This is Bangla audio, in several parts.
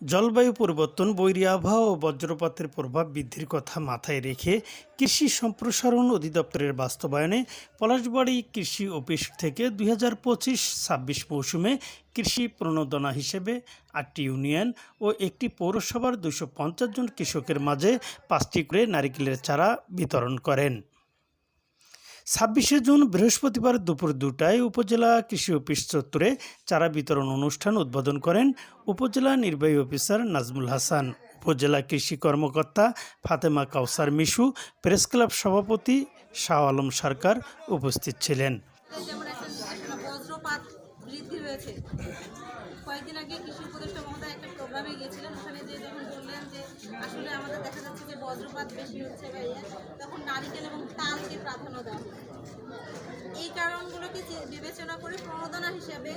জলবায়ু পরিবর্তন, বৈরী আবহাওয়া ও বজ্রপাতের প্রভাব বৃদ্ধির কথা মাথায় রেখে কৃষি সম্প্রসারণ অধিদপ্তরের বাস্তবায়নে পলাশবাড়ি কৃষি অফিস থেকে দুই হাজার পঁচিশ ছাব্বিশ মৌসুমে কৃষি প্রণোদনা হিসেবে আটটি ইউনিয়ন ও একটি পৌরসভার দুশো জন কৃষকের মাঝে পাঁচটি করে নারিকেলের চারা বিতরণ করেন। ছাব্বিশে জুন বৃহস্পতিবার দুপুর দুটায় উপজেলা কৃষি অফিস চত্বরে চারা বিতরণ অনুষ্ঠান উদ্বোধন করেন উপজেলা নির্বাহী অফিসার নাজমুল হাসান, উপজেলা কৃষি কর্মকর্তা ফাতেমা কাউসার মিশু, প্রেস ক্লাব সভাপতি শাহ আলম সরকার উপস্থিত ছিলেন। কয়েকদিন আগে কৃষি উপদেষ্টা মহোদয় একটা প্রোগ্রামে গিয়েছিলেন, ওখানে যে যখন বললেন যে আসলে আমাদের দেখা যাচ্ছে যে বজ্রপাত বেশি হচ্ছে বা তখন নারিকেল প্রাধান্য দেওয়া হয় এই কারণগুলোকে বিবেচনা করে প্রণোদনা হিসেবে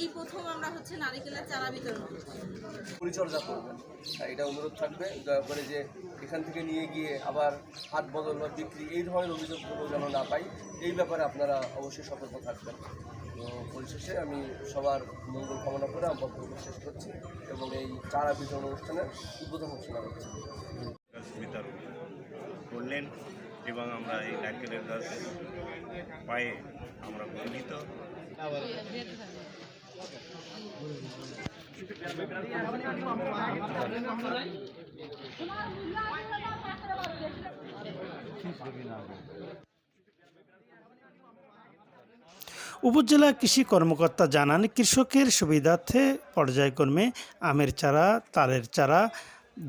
এই প্রথম আমরা হচ্ছে নারিকেলের চারা বিতরণ পরিচর্যা করবেন আর এটা অনুরোধ থাকবে দয়া করে যে এখান থেকে নিয়ে গিয়ে আবার হাট বদল বা বিক্রি এই ধরনের অভিযোগগুলো যেন না পাই এই ব্যাপারে আপনারা অবশ্যই সতর্ক থাকবেন। তো পরিশেষে আমি সবার মঙ্গল কামনা করে আমার বক্তব্য শেষ করছি এবং এই চারা বিতরণ অনুষ্ঠানের উদ্বোধন ঘোষণা করছি। করলেন। এবং আমরা এই নারকেলের গাছ পায়ে আমরা গর্বিত উপজেলা কৃষি কর্মকর্তা জানান, কৃষকের সুবিধার্থে পর্যায়ক্রমে আমের চারা তালের চারা,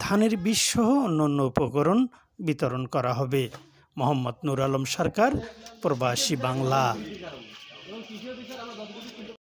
ধানের বীজ সহ অন্যান্য উপকরণ বিতরণ করা হবে। মোহাম্মদ নুর আলম সরকার প্রবাসী বাংলা।